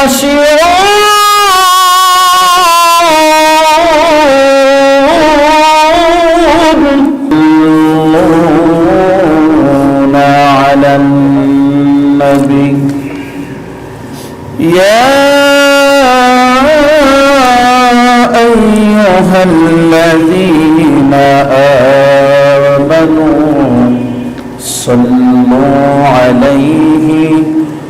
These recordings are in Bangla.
خاشعون على النبي. يا أيها الذين آمنوا صلوا عليه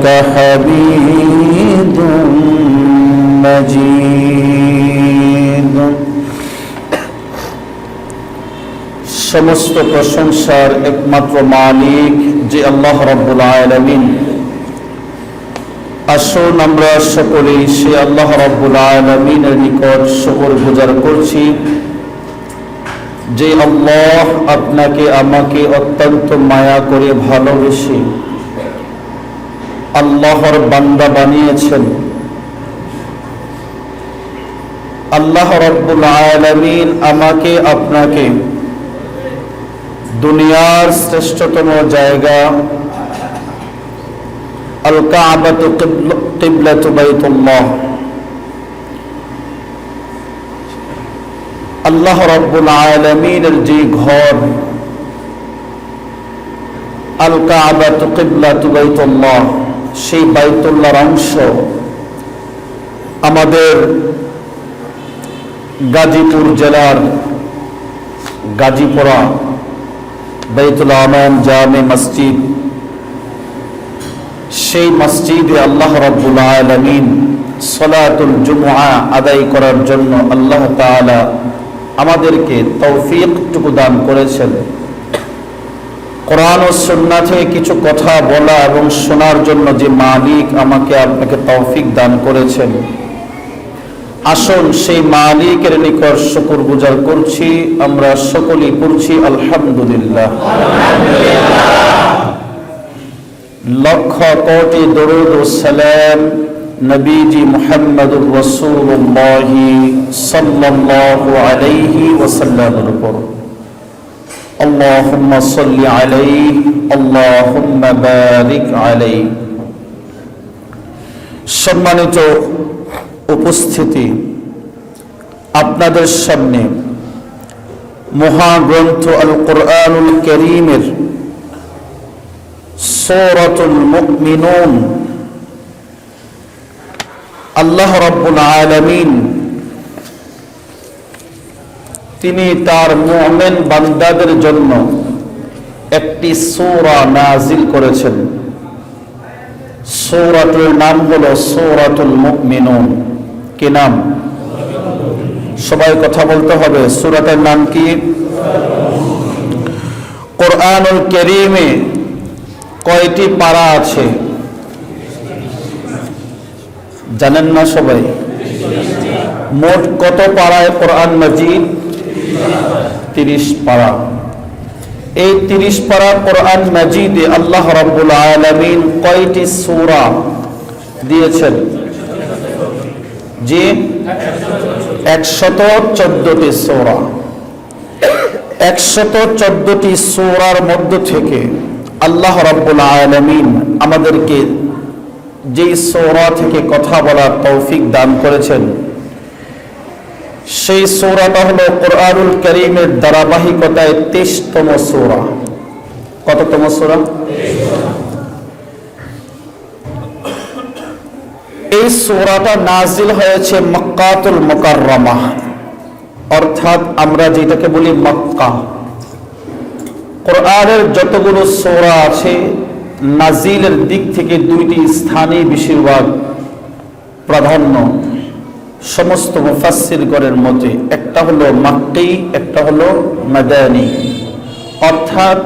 إنك حميد مجيد সমস্ত প্রশংসার একমাত্র মালিক যে আল্লাহ রব্বুল আলমিন আসুন আমরা সকলেই সে আল্লাহ রব্বুল আলমিনের নিকট শকর গুজার করছি যে আল্লাহ আপনাকে আমাকে অত্যন্ত মায়া করে ভালোবেসে আল্লাহর বান্দা বানিয়েছেন। আল্লাহ রব্বুল আলমিন আমাকে, আপনাকে দুনিয়ার শ্রেষ্ঠতম জায়গা আল কাবাতু কিবলাতু বাইতুল্লাহ। আল্লাহ রব্বুল আলমিনের যে ঘর আল কাবাতু কিবলাতু বাইতুল্লাহ। সেই বাইতুল্লাহর অংশ আমাদের গাজীপুর জেলার গাজীপুরা বাইতুল আমান জামে মসজিদ। সেই মসজিদে আল্লাহ রব্বুল আলমিন সলাতুল জুমআ আদায় করার জন্য আল্লাহ তাআলা আমাদেরকে তৌফিকটুকু দান করেছেন। কোরআন ও সুন্না থেকে কিছু কথা বলা এবং শোনার জন্য যে মালিক আমাকে আপনাকে তৌফিক দান করেছেন। আসুন সেই মালিকের নিকট শুকুর গুজার করছি, আমরা সকলেই করছি আলহামদুলিল্লাহ। লক্ষ কোটি দরুদ সালাম নবীজি মুহাম্মদুর রাসূলুল্লাহ সাল্লাল্লাহু আলাইহি ওয়াসাল্লামের উপর। اللهم صل عليه اللهم بارك عليه সম্মানিত উপস্থিতি আপনাদের সামনে মহাগ্রন্থ আল কোরআনুল করিমের সৌরতুল মুকমিনুন আল্লাহ রব্বুল আলমিন তিনি তার মোমেন বান্দাদের জন্য একটি সৌরা নাজিল করেছেন। সৌরাতুর নাম হলো সৌরাতুল মুকমিনুন কি নাম? সবাই কথা বলতে হবে। সুরাতের নাম কি? কোরআনুল করিমে কয়টি পারা আছে? জানেন না সবাই? মোট কত পাড়ায় কোরআন মজিদ? তিরিশ পাড়া এই তিরিশ পাড়া কোরআন মজিদে আল্লাহ রব্বুল আলমিন কয়টি সূরা দিয়েছেন? যে একশত চোদ্দটি সূরা। একশত চোদ্দটি সূরার মধ্য থেকে আল্লাহ রব্বুল আলমিন আমাদেরকে যেই সৌরা থেকে কথা বলার তৌফিক দান করেছেন সেই সৌরাটা হলো কোরআনুল করিমের ধারাবাহিকতায় তেইশতম সৌরা। কততম সৌরা? এই সোরাটা নাজিল হয়েছে মক্কাতুল মোকাররমা। অর্থাৎ আমরা যেটাকে বলি মক্কা। কোরআনের যতগুলো সোরা আছে, নাজিলের দিক থেকে দুইটি স্থানে বেশিরভাগ প্রাধান্য। সমস্ত মুফাসসিরগণের মতে একটা হলো মাক্কি, একটা হলো মাদানী। অর্থাৎ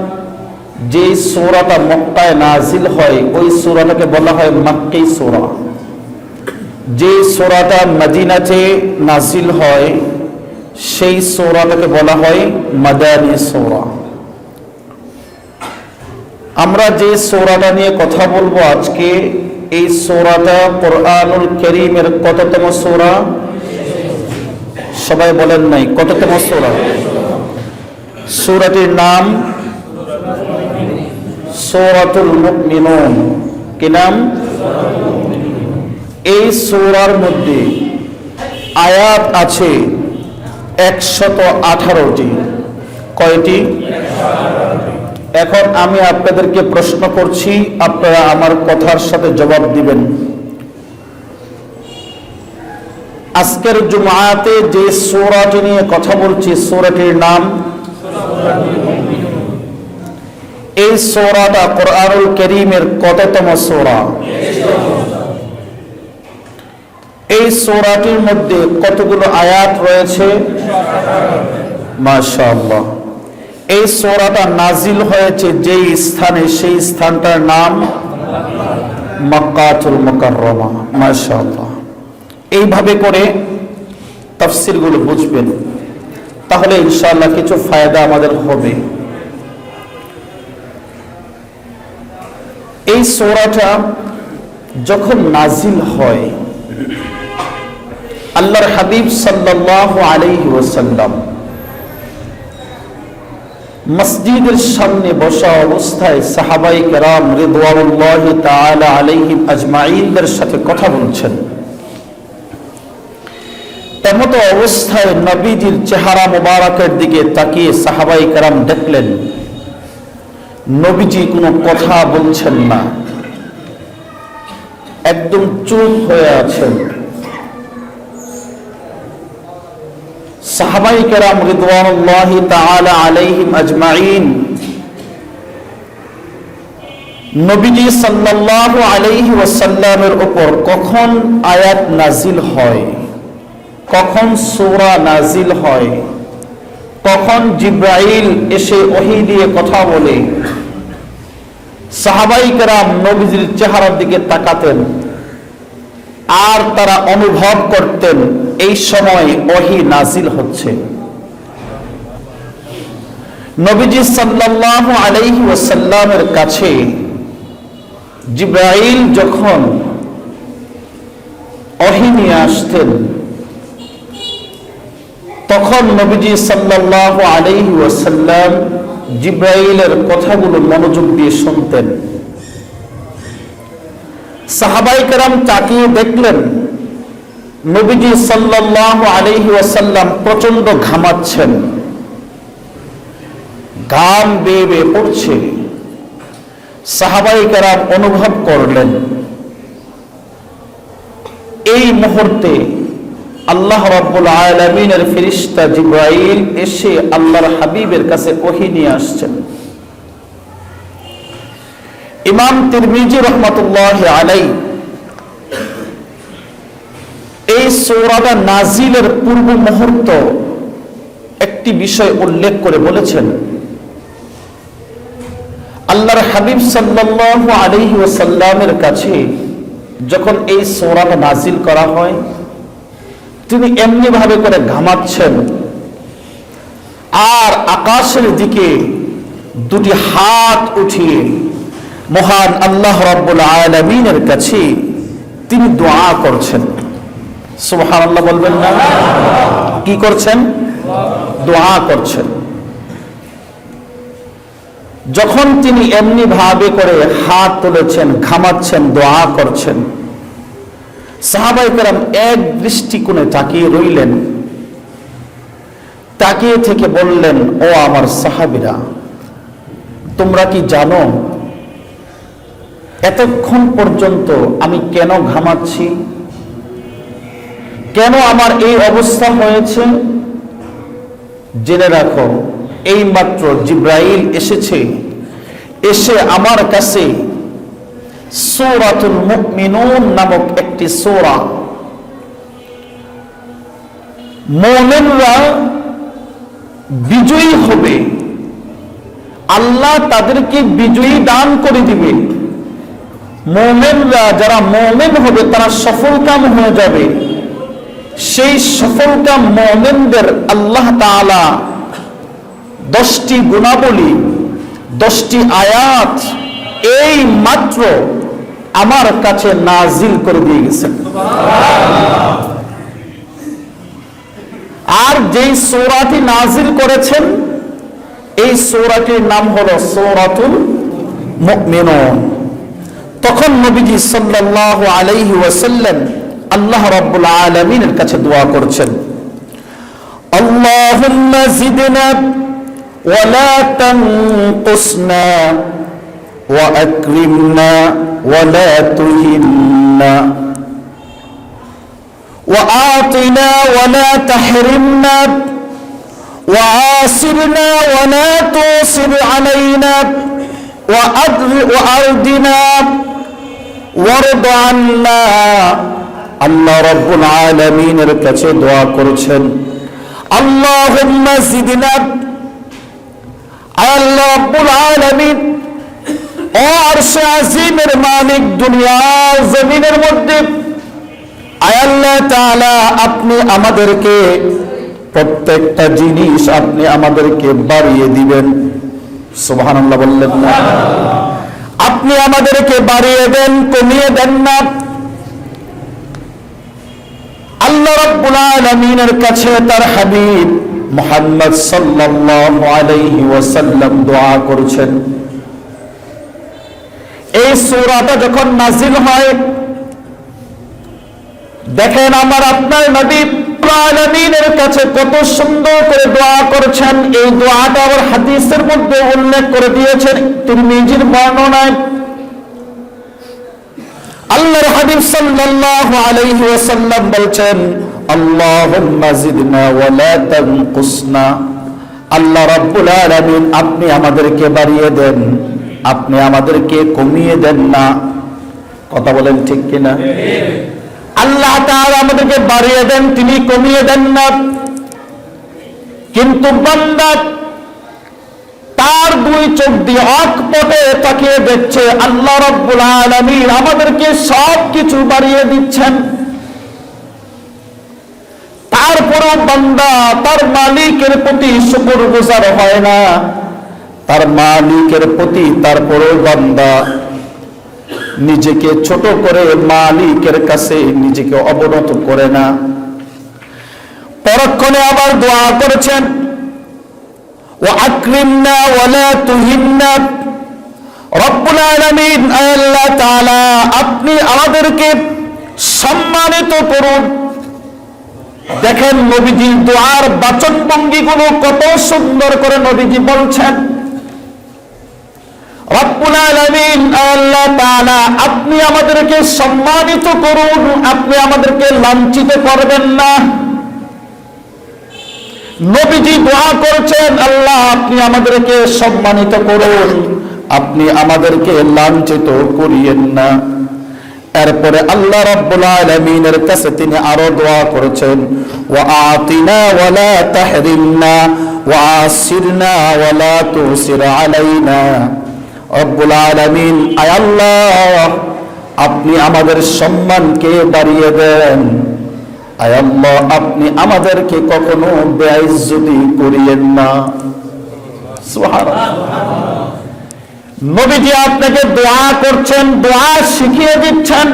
যে সোরাটা মক্কায় নাজিল হয়, ওই সোরাটাকে বলা হয় মাক্কি সোরা। যে সোরাটা মদিনাতে নাজিল হয়, সেই সোরাটাকে বলা হয় মাদানী সোরা। আমরা যে সোরাটা নিয়ে কথা বলব আজকে এই সোরাটা কোরআনুল করিমের কততম সোরা? সবাই বলেন নাই, কততম সোরা? সোরাটির নাম সোরাতুল মুমিনুন। কি নাম? এই সোরার মধ্যে আয়াত আছে একশত আঠারোটি। কয়টি? এখন আমি আপনাদেরকে প্রশ্ন করছি, আপনারা আমার কথার সাথে জবাব দিবেন। আজকের জুমাতে যে সোরাটি নিয়ে কথা বলছি, সোরাটির নাম এই সোরাটা কোরআনুল করিমের কততম সোরা? এই সোরাটির মধ্যে কতগুলো আয়াত রয়েছে? মাশাআল্লাহ। এই সোরাটা নাজিল হয়েছে যেই স্থানে, সেই স্থানটার নাম মক্কাতুল মুকাররমা, মাশাআল্লাহ। এইভাবে করে তাফসিরগুলো বুঝবেন। তাহলে ইনশাআল্লাহ কিছু ফায়দা আমাদের হবে। এই সোরাটা যখন নাজিল হয়, আল্লাহর হাবিব সাল্লাল্লাহু আলাইহি ওয়াসাল্লাম মসজিদের সামনে বসা অবস্থায় সাহাবাই কেরাম আলাইহিম আজমাইনদের সাথে কথা বলছেন। তেমত অবস্থায় নবীজির চেহারা মোবারকের দিকে তাকিয়ে সাহাবাই কেরাম দেখলেন, নবীজি কোনো কথা বলছেন না। একদম চুপ হয়ে আছেন। সাহাবাই কেরাম রিদওয়ানুল্লাহ তাআলা আলাইহিম আজমাইন নবীজি সাল্লাল্লাহু আলাইহি ওয়াসাল্লামের উপর কখন আয়াত নাজিল হয়? কখন সূরা নাজিল হয়? কখন জিব্রাইল এসে ওহী দিয়ে কথা বলে? সাহাবাই কেরাম নবীজির চেহারার দিকে তাকাতেন, আর তারা অনুভব করতেন এই সময় ওহি নাজিল হচ্ছে। নবীজি সাল্লাল্লাহু আলাইহি ওয়াসাল্লামের কাছে জিব্রাইল যখন ওহি নিয়ে আসতেন, তখন নবীজি সাল্লাল্লাহু আলাইহি ওয়াসাল্লাম জিব্রাইলের কথাগুলো মনোযোগ দিয়ে শুনতেন। সাহাবাই কেরাম তাকিয়ে দেখলেন নবীজি সাল্লাল্লাহু আলাইহি ওয়াসাল্লাম প্রচণ্ড ঘামাচ্ছেন। ঘাম বেয়ে বেয়ে পড়ছে। সাহাবাই কেরাম অনুভব করলেন। এই মুহূর্তে আল্লাহ রাব্বুল আলামিনের ফেরেশতা জিব্রাইল এসে আল্লাহর হাবিবের কাছে ওহী নিয়ে আসছেন। ইমাম তিরমিজি রহমতুল্লাহ আলাই এই সৌরাটা নাজিলের পূর্ব মুহূর্ত একটি বিষয় উল্লেখ করে বলেছেন। আল্লাহর হাবিব সাল্লাল্লাহু আলাইহি ওয়াসাল্লামের কাছে যখন এই সৌরাটা নাজিল করা হয়, তিনি এমনি ভাবে করে ঘামাচ্ছেন। আর আকাশের দিকে দুটি হাত উঠিয়ে মহান আল্লাহ রব্বুল আলমিনের কাছে তিনি দোয়া করছেন। সুবহান বলবেন না। কি করছেন? দোয়া করছেন। যখন তিনি এমনি ভাবে করে হাত তুলেছেন, ঘামাচ্ছেন, দোয়া করছেন সাহাবাই কেরাম এক দৃষ্টিকোণে তাকিয়ে রইলেন। তাকিয়ে থেকে বললেন, ও আমার সাহাবিরা, তোমরা কি জানো, এতক্ষণ পর্যন্ত আমি কেন ঘামাচ্ছি? কেন আমার এই অবস্থা হয়েছে? জেনে রাখো এই মাত্র জিব্রাইল এসেছে। এসে আমার কাছে সৌরাতুল মুমিনুন নামক একটি সৌরা। মোমেনরা বিজয়ী হবে। আল্লাহ তাদেরকে বিজয়ী দান করে দিবে। মোমেনরা যারা মোমেন হবে, তারা সফলকাম হয়ে যাবে। সেই সফলকাম মোমেনদের আল্লাহ তাআলা দশটি গুণাবলী, দশটি আয়াত এই মাত্র আমার কাছে নাজিল করে দিয়ে গেছেন। আর যেই সৌরাটি নাজিল করেছেন, এই সৌরাটির নাম হলো সৌরাতুল মুমিনুন। তখন নবীজি সাল্লাল্লাহু আলাইহি ওয়াসাল্লাম আল্লাহ রাব্বুল আলামিনের কাছে দোয়া করছেন আল্লাহুম্মা জিদনা ওয়ালা তানকুসনা ওয়া আকরিমনা ওয়ালা তুহিন্না وآتنا ولا تحرمنا وعاصرنا ولا توصر علينا وأدر- وأرضنا وارض عنا আল্লাহ রব্বুল আলামিনের কাছে দোয়া করছেন। আল্লাহ রব্বুল আলামিন ও আরশে মালিক দুনিয়া জমিনের মধ্যে আয়াল্লাহ তাআলা, আপনি আমাদেরকে প্রত্যেকটা জিনিস আপনি আমাদেরকে বাড়িয়ে দিবেন। সুবহানাল্লাহ বললেন না। আপনি আমাদেরকে বাড়িয়ে দেন, কমিয়ে দেন না। আল্লাহ রাব্বুল আলামিনের কাছে তার হাবিব মুহাম্মদ সাল্লাল্লাহু আলাইহি ওয়াসাল্লাম দোয়া করছেন। এই সূরাটা যখন নাজিল হয়, দেখেন আমার আপনার নবী আলমিনের কাছে কত সুন্দর করে দোয়া করেছেন। এই দোয়াটা আবার হাদিসের মধ্যে উল্লেখ করে দিয়েছেন। তিনি নিজের বর্ণনায় আল্লাহর হাবিব সাল্লাল্লাহু আলাইহি ওয়াসাল্লাম বলছেন, আল্লাহুম্মা জিদনা ওয়া লা তানকুসনা। আল্লাহ রাব্বুল আলামিন, আপনি আমাদেরকে বাড়িয়ে দেন, আপনি আমাদেরকে কমিয়ে দেন না। কথা বলেন ঠিক কিনা? আল্লাহ তাআলা আমাদেরকে বাড়িয়ে দেন, তিনি কমিয়ে দেন না। কিন্তু বান্দা তার দুই চোখ দিয়ে অকপটে তাকিয়ে দেখছে আল্লাহ রব্বুল আলামিন আমাদেরকে সব কিছু বাড়িয়ে দিচ্ছেন। তারপরেও বান্দা তার মালিকের প্রতি শুকর গুজার হয় না। তার মালিকের প্রতি তারপরেও বান্দা নিজেকে ছোট করে মালিকের কাছে নিজেকে অবনত করে না। পরক্ষণে আবার দোয়া করেছেন আল্লাহ তাআলা, আপনি আমাদেরকে সম্মানিত করুন। দেখেন নবীজি দোয়ার বাচনভঙ্গিগুলো কত সুন্দর করে নবীজি বলছেন। রব্বুল আলামিন আল্লাহ আপনি আমাদেরকে সম্মানিত করুন। আপনি আমাদেরকে লাঞ্ছিত করবেন না। নবীজি দোয়া করছেন, আল্লাহ আপনি আমাদেরকে সম্মানিত করুন। আপনি আমাদেরকে লাঞ্ছিত করিয়েন না। এরপরে আল্লাহ রাব্বুল আলামিনের কাছে তিনি আরও দোয়া করেছেন, ওয়া আতিনা ওয়ালা তাহরিমনা ওয়া আসিরনা ওয়ালা তুসির আলাইনা। রব্বুল আলামিন, আয় আল্লাহ, আপনি আমাদের সম্মানকে বাড়িয়ে দেন। আয় আল্লাহ আপনি আমাদেরকে কখনো বেইজ্জতি করিয়েন না। নবীজি আপনাকে দোয়া করছেন, দোয়া শিখিয়ে দিচ্ছেন।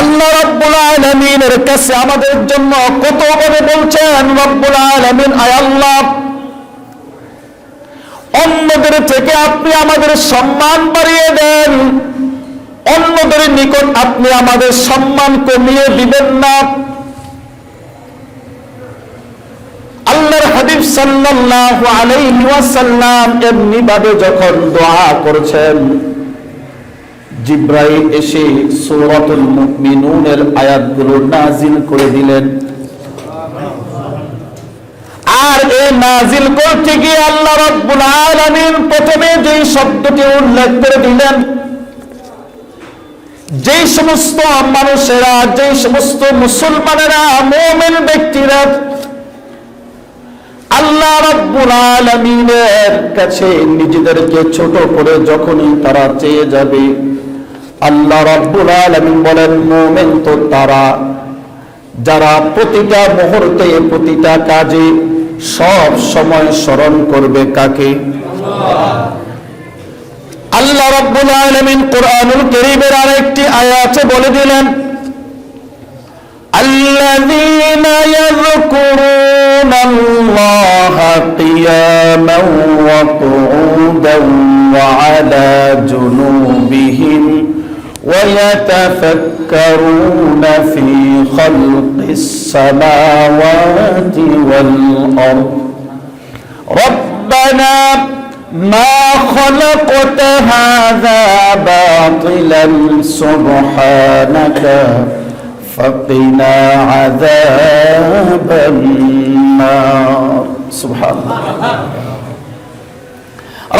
আল্লাহ রব্বুল আলামিনের কাছে আমাদের জন্য কত করে বলছেন, রব্বুল আলামিন, আয় আল্লাহ, অন্যদের থেকে আপনি আমাদের সম্মান বাড়িয়ে দেন। অন্যদের নিকট আপনি আমাদের সম্মান কমিয়ে দিবেন না। আল্লাহর হাবিব সাল্লাল্লাহু আলাইহি ওয়াসাল্লাম এমনি ভাবে যখন দোয়া করছেন, জিব্রাইল এসে সূরাতুল মুমিনুনের আয়াতগুলো নাজিল করে দিলেন। আর এই নাজিল করতে গিয়ে আল্লাহ রাব্বুল আলামিন প্রথমে যে শব্দটি উল্লেখ করে দিলেন যে সমস্ত মানুষেরা যে সমস্ত মুসলমানেরা, মোমেন ব্যক্তিরা আল্লাহ রাব্বুল আলামিনের কাছে নিজেদেরকে ছোট করে যখনই তারা চেয়ে যাবে, আল্লাহ রাব্বুল আলামিন বলেন, মুমিন তো তারা, যারা প্রতিটা মুহূর্তে প্রতিটা কাজে সব সময় স্মরণ করবে কাকে? আল্লাহ রাব্বুল আলামিন কোরআনুল কারীমের আরেকটি আয়াতে বলে দিলেন الذين يذكرون الله قياما وقعودا وعلى جنوبهم ويتفكرون في خلق السماوات والأرض ربنا ما خلقت هذا باطلا سبحانك فقنا عذاب النار سبحان الله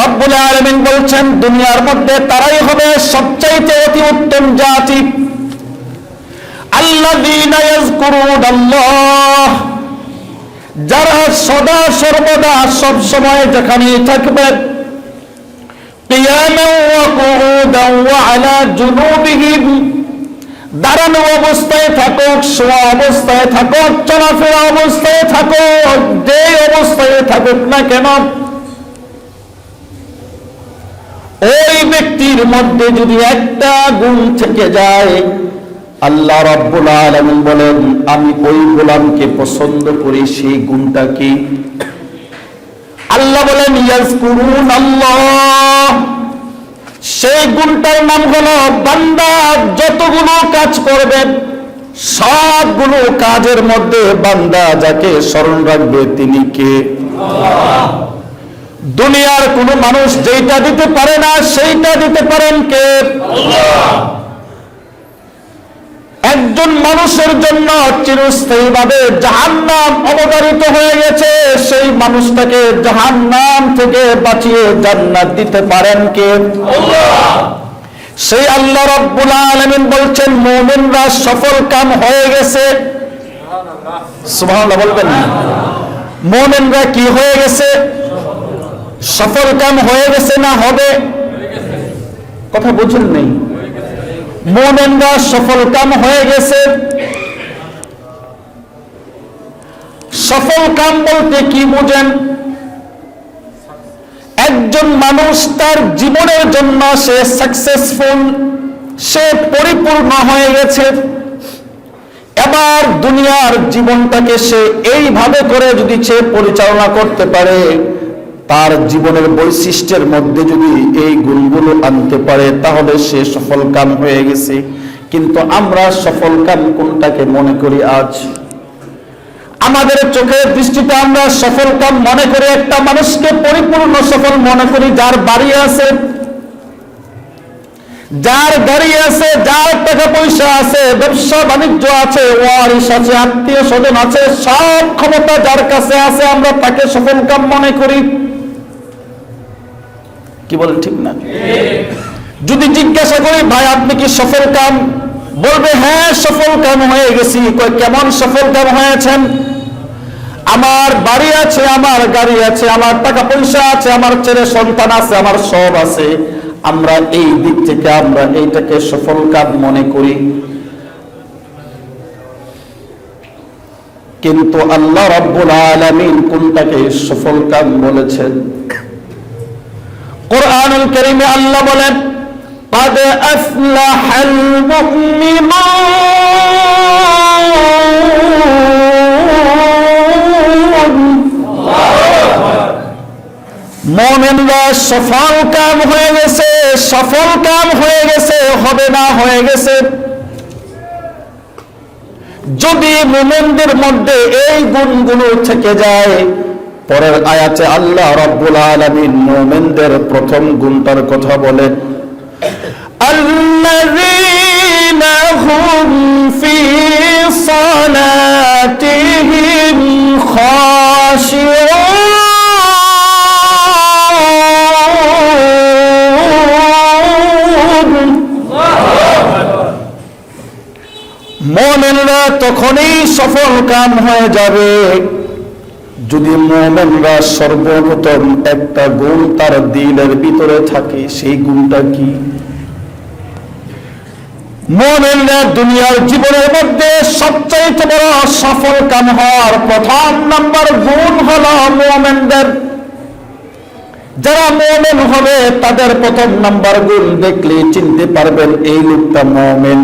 রব্বুল আলামিন বলছেন দুনিয়ার মধ্যে তারাই হবে সবচাইতে অতি উত্তম জাতি আল্লাযীনা ইয়াযকুরুনাল্লাহ যারা সদা সর্বদা সব সময় যেখানেই থাকবে, কিয়ামা ওয়া কুউদান ওয়া দাঁড়ানো অবস্থায় থাকুক শোয়া অবস্থায় থাকুক চলাফেরা অবস্থায় থাকুক যে অবস্থায় থাকুক না কেন, ওই ব্যক্তির মধ্যে যদি একটা গুণ থেকে যায় আল্লাহ রাব্বুল আলামিন বলেন, আমি ওই গোলামকে পছন্দ করি, সেই গুণটা কি? আল্লাহ বলেন ইয়াজকুরুন আল্লাহ সেই গুণটার নাম হলো, বান্দা যতগুলো কাজ করবে, সবগুলো কাজের মধ্যে বান্দা যাকে স্মরণ রাখবে, তিনি কে? দুনিয়ার কোন মানুষ যেটা দিতে পারে না, সেইটা দিতে পারেন কে? একজন মানুষের জন্য চিরস্থায়ী ভাবে জাহান্নাম অবতারিত হয়ে গেছে। সেই মানুষটাকে জাহান নাম থেকে বাঁচিয়ে জান্নাত দিতে পারেন কে? সেই আল্লাহ রব্বুল আলামিন বলছেন, মুমিনরা সফল কাম হয়ে গেছে। সুবহানাল্লাহ বলবেন না। মুমিনরা কি হয়ে গেছে? সফল কাম হয়ে গেছে না হবে? কথা বুঝুন নেই। মোমেনরা সফল কাম হয়ে গেছে। সফল কাম বলতে কি বুঝেন? একজন মানুষ তার জীবনের জন্য সে সাকসেসফুল সে পরিপূর্ণ হয়ে গেছে। এবার দুনিয়ার জীবনটাকে সে এইভাবে করে যদি সে পরিচালনা করতে পারে। তার জীবনের বৈশিষ্ট্যের মধ্যে যদি এই গুণগুলো আনতে পারে, তাহলে সে সফল কাম হয়ে গেছে। কিন্তু আমরা সফল কাম কোনটাকে মনে করি আজ? আমাদের চোখের দৃষ্টিতে আমরা সফল কাম মনে করি, একটা মানুষকে পরিপূর্ণ সফল মনে করি, যার বাড়ি আছে, যার গাড়ি আছে, যার টাকা পয়সা আছে, ব্যবসা বাণিজ্য আছে ওয়ারিস আছে, আত্মীয় স্বজন আছে, সব ক্ষমতা যার কাছে আছে, আমরা তাকে সফল কাম মনে করি। কি বলেন ঠিক না? যদি জিজ্ঞাসা করি, ভাই, আপনি কি সফল কাম? বলবে হ্যাঁ সফল কাম হয়ে গেছি। কেমন সফল কাম হয়েছেন? আমার বাড়ি আছে, আমার গাড়ি আছে, আমার টাকা পয়সা আছে, আমার ছেলে সন্তান আছে, আমার সব আছে। আমরা এই দিক থেকে, আমরা এইটাকে সফল কাম মনে করি। কিন্তু আল্লাহ রব্বুল আলামিন কোনটাকে সফল কাম বলেছেন? কোরআনুল কারীমে আল্লাহ বলেন قد أفلح المؤمنون মোমেনরা সফল কাম হয়ে গেছে সফল কাম হয়ে গেছে হবে না হয়ে গেছে যদি মোমেনদের মধ্যে এই গুণগুলো থেকে যায় পরের আয়াতে আল্লাহ রব্বুল আলামিন মোমেনদের প্রথম গুণটার কথা বলেন الذين هم في صلاتهم خاشعون মোমেনরা তখনই সফল কাম হয়ে যাবে যদি মোমেনরা সর্বপ্রথম একটা গুণ তার দিলের ভিতরে থাকে, সেই গুণটা কি? মোমেনরা দুনিয়ার জীবনের মধ্যে বড় সফল কাম হওয়ার প্রথম নাম্বার গুণ হলো মোমেনদের। যারা মোমেন হবে, তাদের প্রথম নাম্বার গুণ দেখলে চিনতে পারবেন এই লোকটা মোমেন।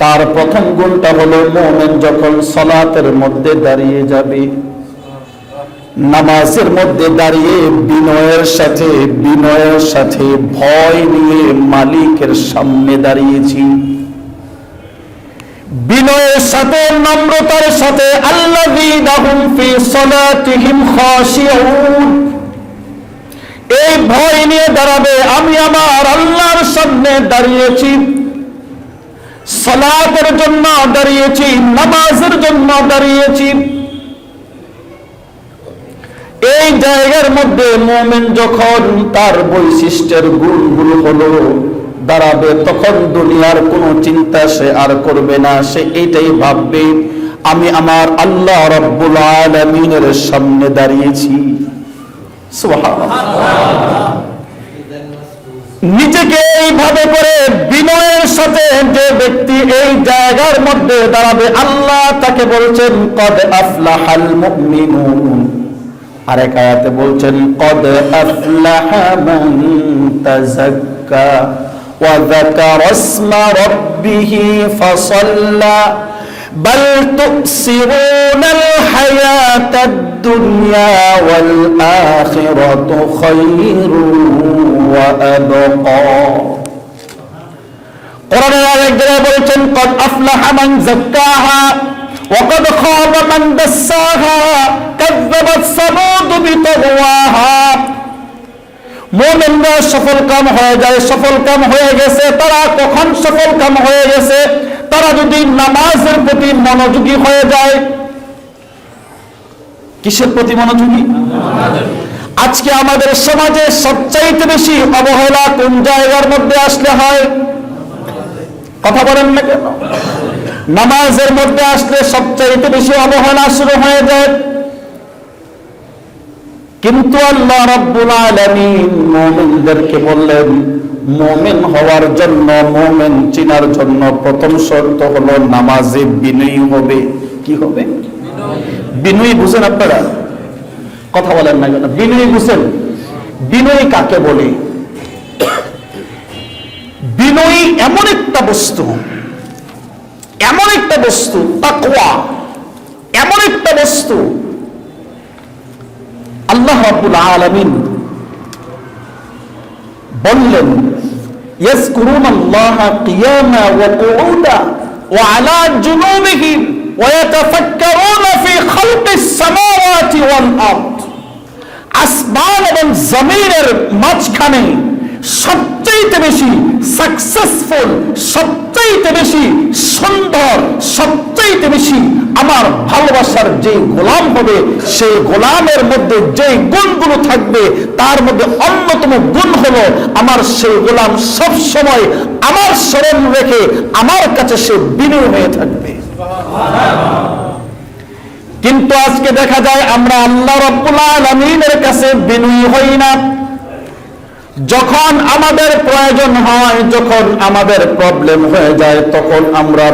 তার প্রথম গুণটা হলো মোমেন যখন সলাতের মধ্যে দাঁড়িয়ে যাবে। নামাজের মধ্যে দাঁড়িয়ে বিনয়ের সাথে বিনয়ের সাথে ভয় নিয়ে মালিকের সামনে দাঁড়িয়েছি। বিনয়ের সাথে, নম্রতার সাথে এই ভয় নিয়ে দাঁড়াবে আমি আমার আল্লাহর সামনে দাঁড়িয়েছি। সালাতের জন্য দাঁড়িয়েছি, নামাজের জন্য দাঁড়িয়েছি। এই জায়গার মধ্যে মোমেন যখন তার বৈশিষ্ট্যের গুণগুলো হলো দাঁড়াবে, তখন দুনিয়ার কোনো চিন্তা সে আর করবে না। সে এইটাই ভাববে, আমি আমার আল্লাহ রব্বুল আলামিনের সামনে দাঁড়িয়েছি। নিজেকে এইভাবে করে বিনয়ের সাথে যে ব্যক্তি এই জায়গার মধ্যে দাঁড়াবে, আল্লাহ তাকে বলছেন, কদ আফলাহাল মুমিনুন। আরেক আয়াতে বলছেন কদ আফলাহা মান তাযাক্কা ওয়া যাকারা ইসমা রাব্বিহি ফাসাল্লা بل تؤثرون الحياة الدنيا والآخرة خير وأبقى কোরআনের আরেক জায়গায় বলছেন কদ আফলাহা মান যাক্কাহা وقد خاب من دساها كذبت ثمود بطغواها মোমেনরা সফল কাম হয়ে যায় সফল কাম হয়ে গেছে তারা কখন সফল কাম হয়ে গেছে তারা যদি নামাজের প্রতি মনোযোগী হয়ে যায় কিসের প্রতি মনোযোগী আজকে আমাদের সমাজে সবচাইতে বেশি অবহেলা কোন জায়গার মধ্যে আসলে হয় কথা বলেন না কেন নামাজের মধ্যে আসলে সবচাইতে বেশি অবহেলা শুরু হয়ে যায়। কিন্তু আল্লাহ রাব্বুল আলামিন মুমিনদেরকে বললেন, মুমিন হওয়ার জন্য, মুমিন চিনার জন্য প্রথম শর্ত হলো নামাজে বিনয়ী হবে। কি হবে? বিনয়ী বুঝেন আপনারা? কথা বলেন না কেন? বিনয়ী বুঝেন। বিনয়ী কাকে বলে? বিনয়ী এমন একটা বস্তু এমন একটা বস্তু তাকওয়া এমন একটা বস্তু আল্লাহ রাব্বুল আলামিন বললেন يذكرون الله قياما وقعودا وعلى جنوبهم ويتفكرون في خلق السماوات والأرض আসমান এবং জমিনের মাঝখানে সবচাইতে বেশি সাকসেসফুল সবচাইতে বেশি সুন্দর, সবচাইতে বেশি আমার ভালোবাসার যে গোলাম হবে, সেই গোলামের মধ্যে যে গুণগুলো থাকবে, তার মধ্যে অন্যতম গুণ হলো আমার সেই গোলাম সব সময় আমার স্মরণ রেখে আমার কাছে সে বিনয় হয়ে থাকবে। কিন্তু আজকে দেখা যায় আমরা আল্লাহ রব্বুল আলামিনের কাছে বিনয়ী হই না। যখন আমাদের প্রয়োজন হয় যখন আমাদের প্রবলেম হয়ে যায় তখন আমরা